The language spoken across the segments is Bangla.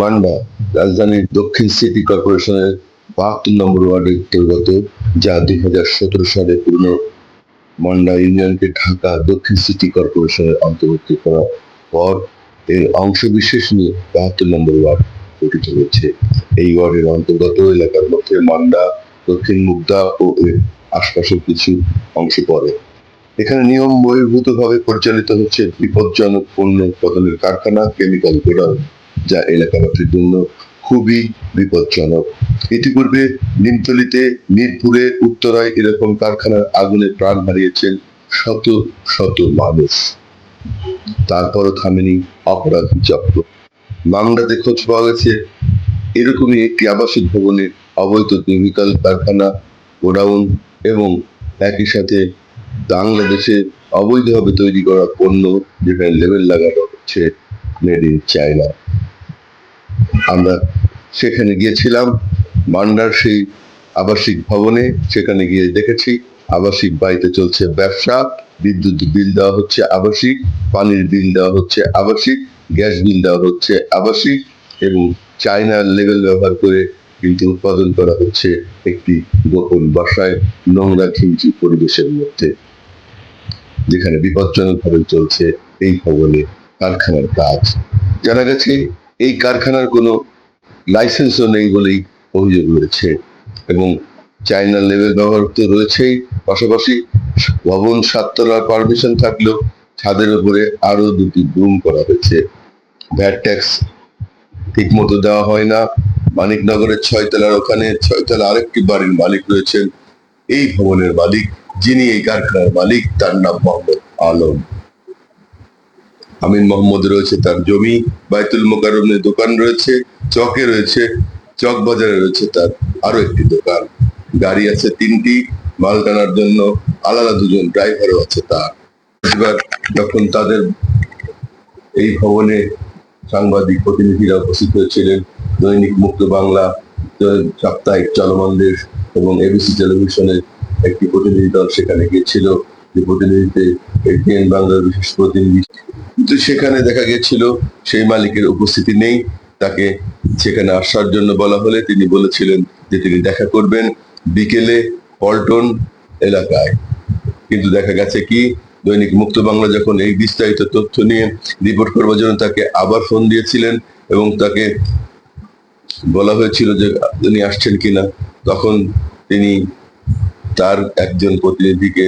মান্ডা রাজধানীর দক্ষিণ সিটি কর্পোরেশনের বাহাত্তর নম্বর ওয়ার্ডের অন্তর্গত, যা দুই হাজার সতেরো সালে পূর্ণ। মান্ডা ইউনিয়নকে ঢাকা দক্ষিণ সিটি কর্পোরেশনের অন্তর্ভুক্ত করার পর এর অংশ বিশেষ নিয়ে বাহাত্তর নম্বর ওয়ার্ড গঠিত হয়েছে। এই ওয়ার্ডের অন্তর্গত এলাকার মধ্যে মান্ডা দক্ষিণ মুগদা ও এর আশপাশের কিছু অংশ পড়ে। এখানে নিয়ম বহির্ভূত ভাবে পরিচালিত হচ্ছে বিপজ্জনক পণ্য উৎপাদনের কারখানা, কেমিক্যাল গোডাউন। যা এলাকাবাসীর জন্য খুবই বিপজ্জনক। ইতিপূর্বে নিমতলিতে, মিরপুরে, উত্তরায় এরকম কারখানার আগুনে প্রাণ হারিয়েছেন শত শত মানুষ। তারপরও থামেনি অপরাধ চক্র মামলাতে খোঁজ পাওয়া গেছে, এরকমই একটি আবাসিক ভবনে অবৈধ কেমিক্যাল কারখানা, গোডাউন এবং একই সাথে বাংলাদেশে অবৈধভাবে তৈরি করা পণ্য যেখানে লেবেল লাগানো হচ্ছে, মেড ইন চায়না। আমরা সেখানে গিয়েছিলাম মান্ডার সেই আবাসিক ভবনে, সেখানে গিয়ে দেখেছি আবাসিক বাড়িতে চলছে ব্যবসা, বিদ্যুৎ বিল দেওয়া হচ্ছে আবাসিক, পানির বিল দেওয়া হচ্ছে আবাসিক, গ্যাস বিল দেওয়া হচ্ছে আবাসিক এবং চায়নার লেভেল ব্যবহার করে কিন্তু উৎপাদন করা হচ্ছে একটি গোপন বাসায় নোংরা ঘিঞ্চি পরিবেশের মধ্যে। যেখানে বিপজ্জনকভাবে চলছে এই ভবনে কারখানার কাজ। জানা গেছে এই কারখানার কোনো লাইসেন্সও নেই বলেই অভিযোগ রয়েছে এবং চাইনা লেভেল ব্যবহার তো রয়েছেই। পাশাপাশি ভবন সাততলার পারমিশন থাকলেও ছাদের উপরে আরও দুটি রুম করা হয়েছে। ভ্যাট ট্যাক্স ঠিক মতো দেওয়া হয় না। মানিকনগরের ছয়তলার ওখানে ছয়তলা আরেকটি বাড়ির মালিক রয়েছেন। এই ভবনের মালিক, যিনি এই কারখানার মালিক, তার নাম মোহাম্মদ আলম। আমিন মোহাম্মদ রয়েছে, তার জমি, বাইতুল মোকারমের দোকান রয়েছে, চকে রয়েছে, চক বাজারে রয়েছে তার আরও একটি দোকান। গাড়ি আছে তিনটি, মাল টানার জন্য আলাদা দুজন ড্রাইভারও আছে তার। এবার যখন তাদের এই ভবনে সাংবাদিক প্রতিনিধিরা উপস্থিত হয়েছিলেন, দৈনিক মুক্ত বাংলা সাপ্তাহিক চলমান দেশ এবং এবিসি টেলিভিশনের একটি প্রতিনিধি দল সেখানে গিয়েছিল। যে প্রতিনিধিতে এটিএন বাংলার বিশেষ প্রতিনিধি কিন্তু সেখানে দেখা গিয়েছিল সেই মালিকের উপস্থিতি নেই। তাকে সেখানে আসার জন্য বলা হলে তিনি বলেছিলেন যে তিনি দেখা করবেন বিকেলে পল্টন এলাকায়। কিন্তু দেখা গেছে কি, দৈনিক মুক্ত বাংলা যখন এই বিস্তারিত তথ্য নিয়ে রিপোর্ট করবার জন্য তাকে আবার ফোন দিয়েছিলেন এবং তাকে বলা হয়েছিল যে তিনি আসছেন কিনা, তখন তিনি তার একজন প্রতিনিধিকে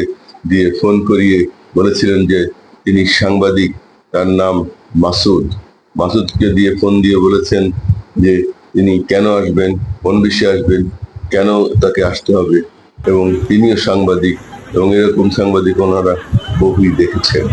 দিয়ে ফোন করিয়ে বলেছিলেন যে তিনি সাংবাদিক তার নাম মাসুদ। মাসুদকে দিয়ে ফোন দিয়ে বলেছেন যে, তিনি কেন আসবেন? কোন বিষয়ে আসবেন? কেন তাকে আসতে হবে? এবং তিনিও সাংবাদিক এবং এরকম সাংবাদিক ওনারা বহুই দেখেছেন।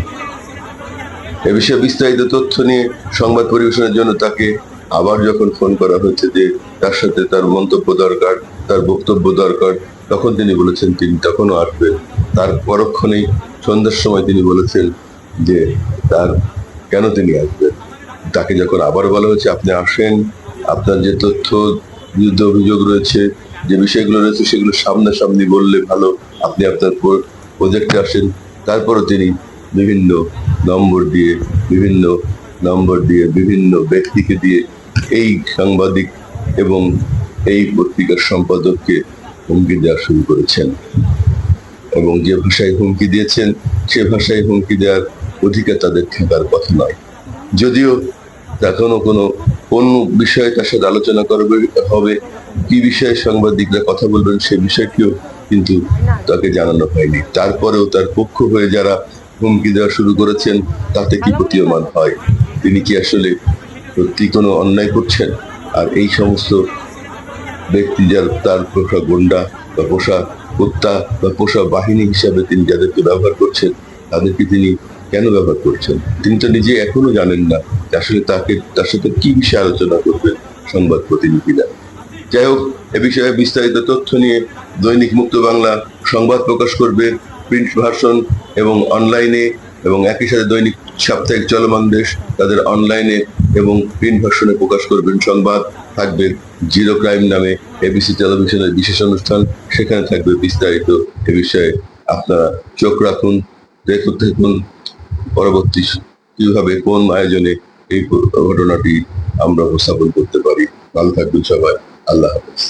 এ বিষয়ে বিস্তারিত তথ্য নিয়ে সংবাদ পরিবেশনের জন্য তাকে আবার যখন ফোন করা হয়েছে যে, তার সাথে তার মন্তব্য দরকার, তার বক্তব্য দরকার, তখন তিনি বলেছেন, তিনি তখনও আসবেন। তার পরক্ষণেই সন্ধ্যার সময় তিনি বলেছেন যে তার কেন তিনি আসবেন? তাকে যখন আবার বলা হয়েছে, আপনি আসেন, আপনার যে তথ্য বিরুদ্ধে অভিযোগ রয়েছে, যে বিষয়গুলো রয়েছে, সেগুলো সামনাসামনি বললে ভালো। আপনি আপনার প্রজেক্টে আসেন, তারপরও তিনি বিভিন্ন নম্বর দিয়ে, বিভিন্ন নম্বর দিয়ে, বিভিন্ন ব্যক্তিকে দিয়ে এই সাংবাদিক এবং এই পত্রিকার সম্পাদককে হুমকি দেওয়া শুরু করেছেন। এবং যে ভাষায় হুমকি দিয়েছেন, সে ভাষায় হুমকি দেওয়ার অধিকার তাদের থাকার কথা নয়। যদিও এখনও কোনো কোন বিষয়ে তার সাথে আলোচনা করবে, হবে, কি বিষয়ে সাংবাদিকরা কথা বলবেন সে বিষয়টিও কিন্তু তাকে জানানো হয়নি। তারপরেও তার পক্ষ হয়ে যারা হুমকি দেওয়া শুরু করেছেন, তাতে কি প্রতীয়মান হয়? তিনি কি আসলে সত্যি কোনো অন্যায় করছেন? আর এই সমস্ত ব্যক্তি যার তার পোষা গন্ডা বা পোষা হত্যা বা পোষা বাহিনী হিসাবে তিনি যাদেরকে ব্যবহার করছেন, তাদেরকে তিনি কেন ব্যবহার করছেন? তিনি তো নিজে এখনও জানেন না আসলে তাকে, তার সাথে কি বিষয়ে আলোচনা করবেন সংবাদ প্রতিনিধিরা। যাই হোক, এ বিষয়ে বিস্তারিত তথ্য নিয়ে দৈনিক মুক্ত বাংলা সংবাদ প্রকাশ করবে প্রিন্ট ভার্সন এবং অনলাইনে এবং একই সাথে দৈনিক সাপ্তাহিক চলমান দেশ তাদের অনলাইনে এবং প্রিন্ট ভার্সনে প্রকাশ করবেন সংবাদ। থাকবে জিরো ক্রাইম নামে এবিসি টেলিভিশনের বিশেষ অনুষ্ঠান। সেখানে থাকবে বিস্তারিত এ বিষয়ে আপনারা চোখ রাখুন, দেখুন দেখুন। পরবর্তী কীভাবে কোন আয়োজনে এই ঘটনাটি আমরা উপস্থাপন করতে পারি। ভালো থাকবেন সবাই। আল্লাহ হাফেজ।